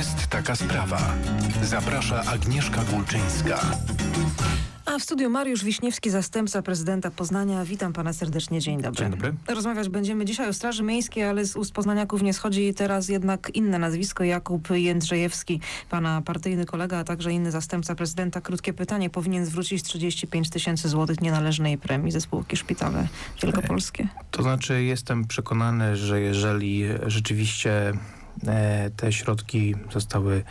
Jest taka sprawa. Zaprasza Agnieszka Gulczyńska. A w studiu Mariusz Wiśniewski, zastępca prezydenta Poznania. Witam pana serdecznie, dzień dobry. Dzień dobry. Rozmawiać będziemy dzisiaj o Straży Miejskiej, ale z ust poznaniaków nie schodzi teraz jednak inne nazwisko, Jakub Jędrzejewski, pana partyjny kolega, a także inny zastępca prezydenta. Krótkie pytanie, powinien zwrócić 35 tysięcy złotych nienależnej premii ze spółki Szpitale Wielkopolskie. To znaczy jestem przekonany, że jeżeli rzeczywiście e, te środki zostały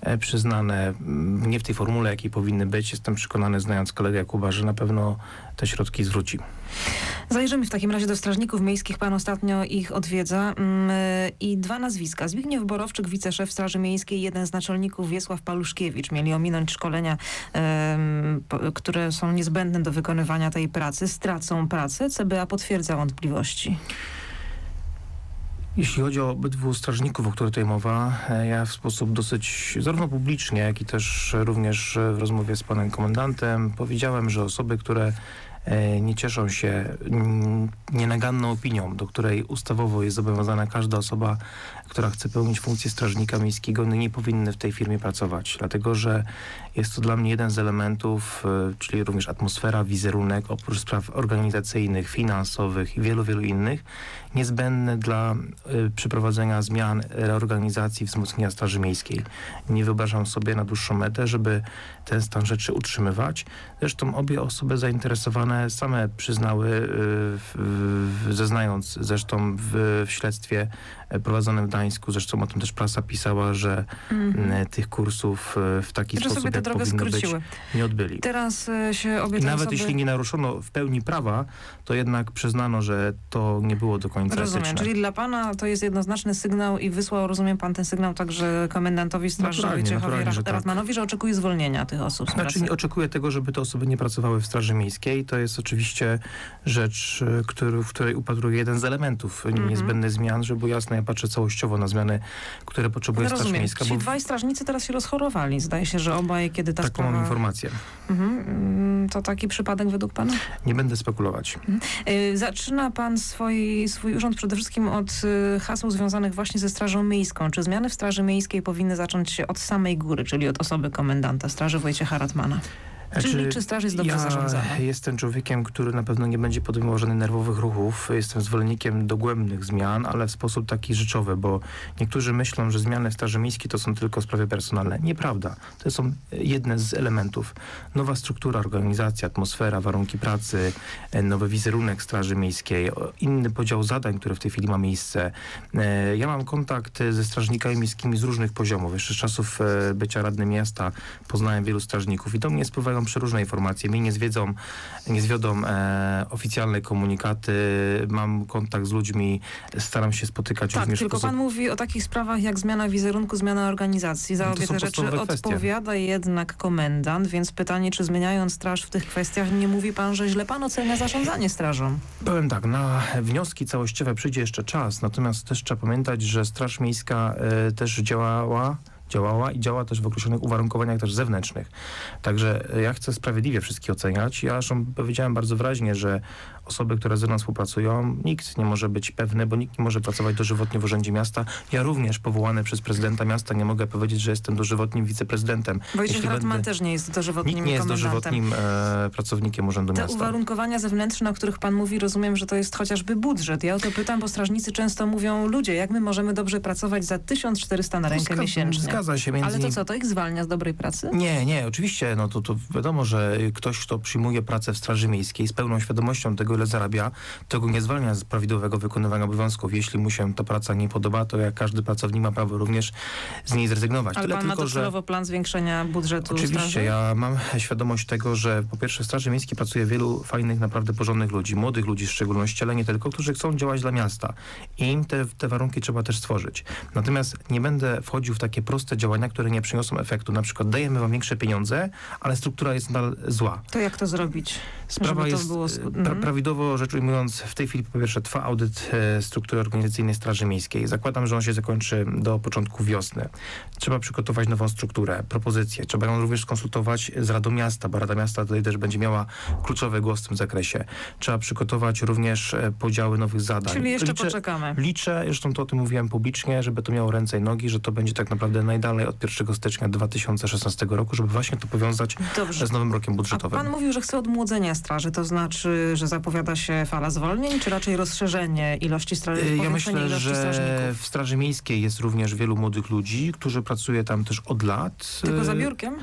e, przyznane mm, nie w tej formule, jakiej powinny być, jestem przekonany, znając kolegę Jakuba, że na pewno te środki zwróci. Zajrzymy w takim razie do strażników miejskich. Pan ostatnio ich odwiedza. Mm, I dwa nazwiska. Zbigniew Borowczyk, wiceszef Straży Miejskiej, jeden z naczelników Wiesław Paluszkiewicz. Mieli ominąć szkolenia, które są niezbędne do wykonywania tej pracy. Stracą pracę. CBA potwierdza wątpliwości. Jeśli chodzi o obydwu strażników, o których tutaj mowa, e, ja w sposób dosyć zarówno publicznie, jak i też również w rozmowie z panem komendantem powiedziałem, że osoby, które nie cieszą się mm, nienaganną opinią, do której ustawowo jest zobowiązana każda osoba, która chce pełnić funkcję strażnika miejskiego, no nie powinny w tej firmie pracować, dlatego że jest to dla mnie jeden z elementów, e, czyli również atmosfera, wizerunek, oprócz spraw organizacyjnych, finansowych i wielu, wielu innych, niezbędny dla y, przeprowadzenia zmian, reorganizacji, wzmocnienia Straży Miejskiej. Nie wyobrażam sobie na dłuższą metę, żeby ten stan rzeczy utrzymywać. Zresztą obie osoby zainteresowane same przyznały, y, zeznając zresztą w, w śledztwie e, prowadzonym w Gdańsku, zresztą o tym też prasa pisała, że y, tych kursów y, w taki Że sposób, jak drogę powinno być, skróciły. nie odbyli. Teraz e, się obie nawet osoby... jeśli nie naruszono w pełni prawa, to jednak przyznano, że to nie było do końca Rozumiem, etyczne. czyli dla pana to jest jednoznaczny sygnał i wysłał, rozumiem pan ten sygnał także komendantowi Straży Wojciechowi naturalnie, że tak. Ratmanowi, że oczekuje zwolnienia tych osób Znaczy nie oczekuję tego, żeby te osoby nie pracowały w Straży Miejskiej. To jest oczywiście rzecz, y, który, w której upatruję jeden z elementów Mhm. niezbędnych zmian, żeby było jasne, ja patrzę całościowo na zmiany, które potrzebuje No Straż. Miejska, Ci bo dwaj strażnicy teraz się rozchorowali. Zdaje się, że obaj, kiedy ta taką sprawa... mam informację. Mhm. Mm, To taki przypadek według pana? Nie będę spekulować. Y, Zaczyna pan swój, swój urząd przede wszystkim od y, haseł związanych właśnie ze Strażą Miejską. Czy zmiany w Straży Miejskiej powinny zacząć się od samej góry, czyli od osoby komendanta Straży Wojciecha Ratmana? Czyli czy straż jest dobrze ja zarządzana? jestem człowiekiem, który na pewno nie będzie podejmował żadnych nerwowych ruchów. Jestem zwolennikiem dogłębnych zmian, ale w sposób taki rzeczowy, bo niektórzy myślą, że zmiany w Straży Miejskiej to są tylko sprawy personalne. Nieprawda. To są jedne z elementów. Nowa struktura, organizacja, atmosfera, warunki pracy, e, nowy wizerunek Straży Miejskiej, inny podział zadań, które w tej chwili ma miejsce. E, Ja mam kontakt e, ze strażnikami miejskimi z różnych poziomów. Jeszcze z czasów e, bycia radnym miasta poznałem wielu strażników i do mnie spływają przeróżne informacje. Mnie nie zwiedzą, nie zwiodą e, oficjalne komunikaty. Mam kontakt z ludźmi, staram się spotykać Tak, tylko pan mówi o takich sprawach jak zmiana wizerunku, zmiana organizacji. Za No obie te rzeczy odpowiada jednak komendant, więc pytanie, czy zmieniając straż w tych kwestiach, nie mówi pan, że źle pan ocenia zarządzanie strażą? Powiem tak, na wnioski całościowe przyjdzie jeszcze czas, natomiast też trzeba pamiętać, że Straż Miejska e, też działała działała i działa też w określonych uwarunkowaniach też zewnętrznych. Także ja chcę sprawiedliwie wszystkich oceniać. Ja zresztą powiedziałem bardzo wyraźnie, że osoby, które ze mną współpracują, nikt nie może być pewny, bo nikt nie może pracować dożywotnie w Urzędzie Miasta. Ja również powołany przez prezydenta miasta nie mogę powiedzieć, że jestem dożywotnim wiceprezydentem. Wojciech Ratman będę- też nie jest dożywotnim Nikt nie jest dożywotnim e, pracownikiem Urzędu Te Miasta. uwarunkowania zewnętrzne, o których pan mówi, rozumiem, że to jest chociażby budżet. Ja o to pytam, bo strażnicy często mówią, ludzie, jak my możemy dobrze pracować za 1400 na rękę Zga- miesięcznie? Zgadza się. Między Ale to co, to ich zwalnia z dobrej pracy? Nie, nie, oczywiście, no to, to wiadomo, że ktoś, kto przyjmuje pracę w Straży Miejskiej z pełną świadomością tego, ile zarabia, to go nie zwalnia z prawidłowego wykonywania obowiązków. Jeśli mu się ta praca nie podoba, to jak każdy pracownik ma prawo również z niej zrezygnować. Ale Tyle pan ma tylko, że... docelowo plan zwiększenia budżetu Oczywiście, straży? ja mam świadomość tego, że po pierwsze w Straży Miejskiej pracuje wielu fajnych, naprawdę porządnych ludzi, młodych ludzi w szczególności, ale nie tylko, którzy chcą działać dla miasta. I im te, te warunki trzeba też stworzyć. Natomiast nie będę wchodził w takie proste działania, które nie przyniosą efektu. Na przykład dajemy wam większe pieniądze, ale struktura jest nadal zła. To jak to zrobić? Sprawa to jest było e, pra, Prawidłowo rzecz ujmując, w tej chwili po pierwsze trwa audyt e, struktury organizacyjnej Straży Miejskiej. Zakładam, że on się zakończy do początku wiosny. Trzeba przygotować nową strukturę, propozycje. Trzeba ją również skonsultować z Radą Miasta, bo Rada Miasta tutaj też będzie miała kluczowy głos w tym zakresie. Trzeba przygotować również e, podziały nowych zadań. Czyli jeszcze Liczę- poczekamy. Liczę, zresztą to o tym mówiłem publicznie, żeby to miało ręce i nogi, że to będzie tak naprawdę najdalej od 1 stycznia 2016 roku, żeby właśnie to powiązać Dobrze. z nowym rokiem A budżetowym. pan mówił, że chce odmłodzenia straży, to znaczy, że zapowiada się fala zwolnień, czy raczej rozszerzenie ilości straży, Y, Ja myślę, że strażników? w Straży Miejskiej jest również wielu młodych ludzi, którzy pracuje tam też od lat. Tylko za Y, biurkiem?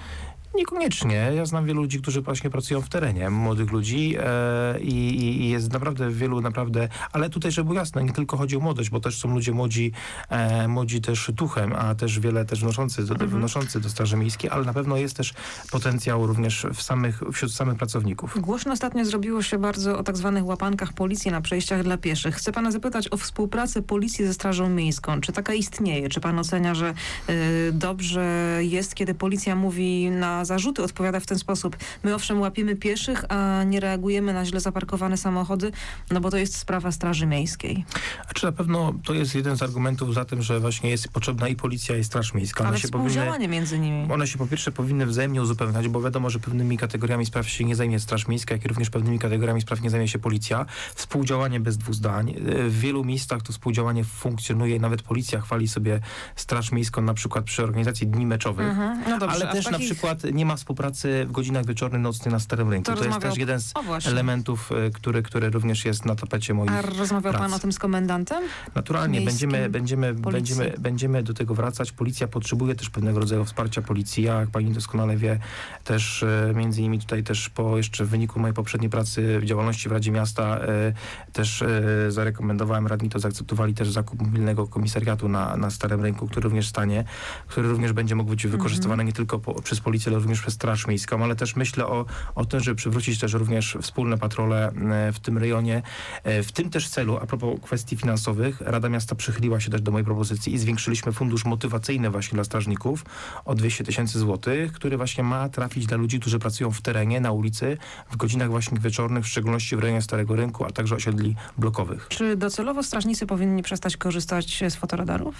Niekoniecznie. Ja znam wielu ludzi, którzy właśnie pracują w terenie, młodych ludzi e, i, i- jest naprawdę wielu, naprawdę, ale tutaj, żeby było jasne, nie tylko chodzi o młodość, bo też są ludzie młodzi, e, młodzi też duchem, a też wiele też wnoszący do, Mhm. wnoszący do Straży Miejskiej, ale na pewno jest też potencjał również w samych, wśród samych pracowników. Głośno ostatnio zrobiło się bardzo o tak zwanych łapankach policji na przejściach dla pieszych. Chcę pana zapytać o współpracę policji ze Strażą Miejską. Czy taka istnieje? Czy pan ocenia, że y, dobrze jest, kiedy policja mówi na zarzuty, odpowiada w ten sposób. My owszem łapiemy pieszych, a nie reagujemy na źle zaparkowane samochody, no bo to jest sprawa Straży Miejskiej. A czy na pewno to jest jeden z argumentów za tym, że właśnie jest potrzebna i policja, i Straż Miejska? One Ale się powinny współdziałanie między nimi. One się po pierwsze powinny wzajemnie uzupełniać, bo wiadomo, że pewnymi kategoriami spraw się nie zajmie Straż Miejska, jak i również pewnymi kategoriami spraw nie zajmie się policja. Współdziałanie bez dwóch zdań. E, W wielu miejscach to współdziałanie funkcjonuje. Nawet policja chwali sobie Straż Miejską na przykład przy organizacji dni meczowych. Mhm. No dobrze, Ale też na takich- przykład nie ma współpracy w godzinach wieczornych, nocnych na Starym Rynku. To To, jest też jeden z O elementów, e, który, który również jest na tapecie moich A rozmawiał pan prac. o tym z komendantem? Naturalnie miejskim będziemy, będziemy, policji. będziemy, będziemy do tego wracać. Policja potrzebuje też pewnego rodzaju wsparcia policji. Ja, jak pani doskonale wie, też e, między innymi tutaj też po jeszcze w wyniku mojej poprzedniej pracy w działalności w Radzie Miasta e, też zarekomendowałem, radni to zaakceptowali też zakup mobilnego komisariatu na, na Starym Rynku, który również stanie, który również będzie mógł być wykorzystywany nie tylko po, przez policję, również przez Straż Miejską, ale też myślę o, o tym, żeby przywrócić też również wspólne patrole e, w tym rejonie. E, W tym też celu, a propos kwestii finansowych, Rada Miasta przychyliła się też do mojej propozycji i zwiększyliśmy fundusz motywacyjny właśnie dla strażników o 200 tysięcy złotych, który właśnie ma trafić dla ludzi, którzy pracują w terenie, na ulicy, w godzinach właśnie wieczornych, w szczególności w rejonie Starego Rynku, a także osiedli blokowych. Czy docelowo strażnicy powinni przestać korzystać z fotoradarów?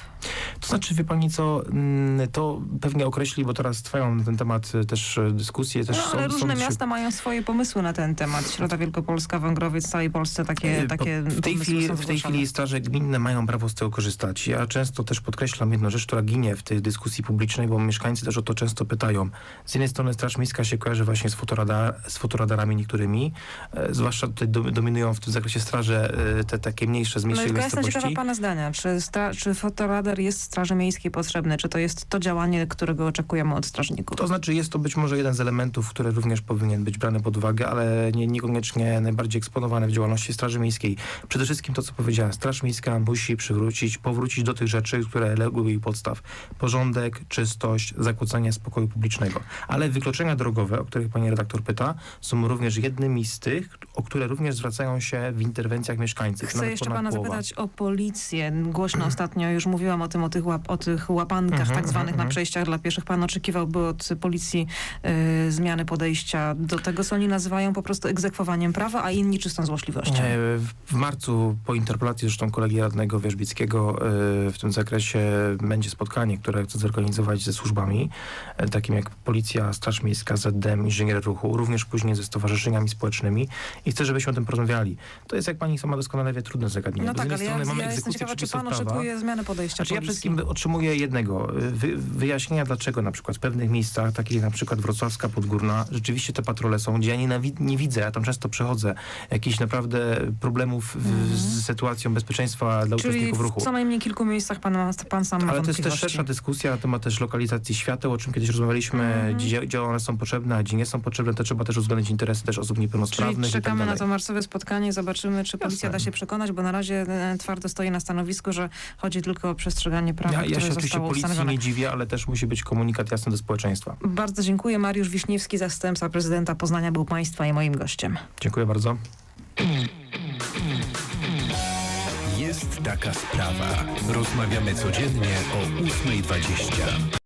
To znaczy, wie pani co, mm, to pewnie określi, bo teraz trwają na ten temat e, też e, dyskusje. Też No, są, ale są różne trzy- miasta mają swoje pomysły na ten temat. Środa Wielkopolska, Wągrowiec, w całej Polsce takie, E, takie po- w tej pomysły chwili, są w tej chwili straże gminne mają prawo z tego korzystać. Ja często też podkreślam jedną rzecz, która ginie w tej dyskusji publicznej, bo mieszkańcy też o to często pytają. Z jednej strony Straż Miejska się kojarzy właśnie z, fotoradar, z fotoradarami niektórymi, e, zwłaszcza tutaj do, dominują w tym zakresie straże e, te takie mniejsze, z No mniejszej tylko ja jestem ciekawa miejscowości. pana zdania. Czy, stra- czy fotoradar jest Straży Miejskiej potrzebny? Czy to jest to działanie, którego oczekujemy od strażników? To znaczy jest to być może jeden z elementów, który również powinien być brany pod uwagę, ale nie, niekoniecznie najbardziej eksponowany w działalności Straży Miejskiej. Przede wszystkim to, co powiedziałem, Straż Miejska musi przywrócić, powrócić do tych rzeczy, które legły jej podstaw. Porządek, czystość, zakłócanie spokoju publicznego. Ale wykroczenia drogowe, o których pani redaktor pyta, są również jednymi z tych, o które również zwracają się w interwencjach mieszkańców. Chcę jeszcze pana połowa. zapytać o policję. Głośno ostatnio już mówiłam o tym, o tych, łap, o tych łapankach Mhm, tak zwanych mhm, na mhm. przejściach dla pieszych. Pan oczekiwałby od policji y, zmiany podejścia do tego, co oni nazywają po prostu egzekwowaniem prawa, a inni czystą złośliwością. E, W marcu po interpelacji zresztą kolegi radnego Wierzbickiego e, w tym zakresie będzie spotkanie, które chcę zorganizować ze służbami, e, takim jak Policja, Straż Miejska, ZDM, Inżynier Ruchu, również później ze stowarzyszeniami społecznymi i chcę, żebyśmy o tym porozmawiali. To jest, jak pani sama doskonale wie, trudne zagadnienie. No bo tak, z ale jednej ja, strony mamy ja jestem ciekawa, czy pan oczekuje zmiany podejścia Znaczy ja wszystkim otrzymuję jednego, wy, wyjaśnienia dlaczego na przykład w pewnych miejscach, takich jak na przykład Wrocławska Podgórna, rzeczywiście te patrole są, gdzie ja nie, nie widzę, ja tam często przechodzę, jakichś naprawdę problemów w, z sytuacją bezpieczeństwa dla Mhm. Czyli uczestników ruchu. w co najmniej kilku miejscach pan, ma- pan sam ma Ale to jest też szersza dyskusja na temat też lokalizacji świateł, o czym kiedyś rozmawialiśmy, Mhm. gdzie, gdzie one są potrzebne, a gdzie nie są potrzebne, to trzeba też uwzględnić interesy też osób Czyli niepełnosprawnych tak czekamy na dalej. to marcowe spotkanie, zobaczymy, czy policja Jasne. da się przekonać, bo na razie e, twardo stoi na stanowisku, że chodzi tylko o przestrzeganie prawa, Ja, ja które się oczywiście policji nie dziwię, ale też musi być komunikat jasny do społeczeństwa. Bardzo dziękuję. Mariusz Wiśniewski, zastępca prezydenta Poznania, był państwa i moim gościem. Dziękuję bardzo. Jest taka sprawa. Rozmawiamy codziennie o 8.20.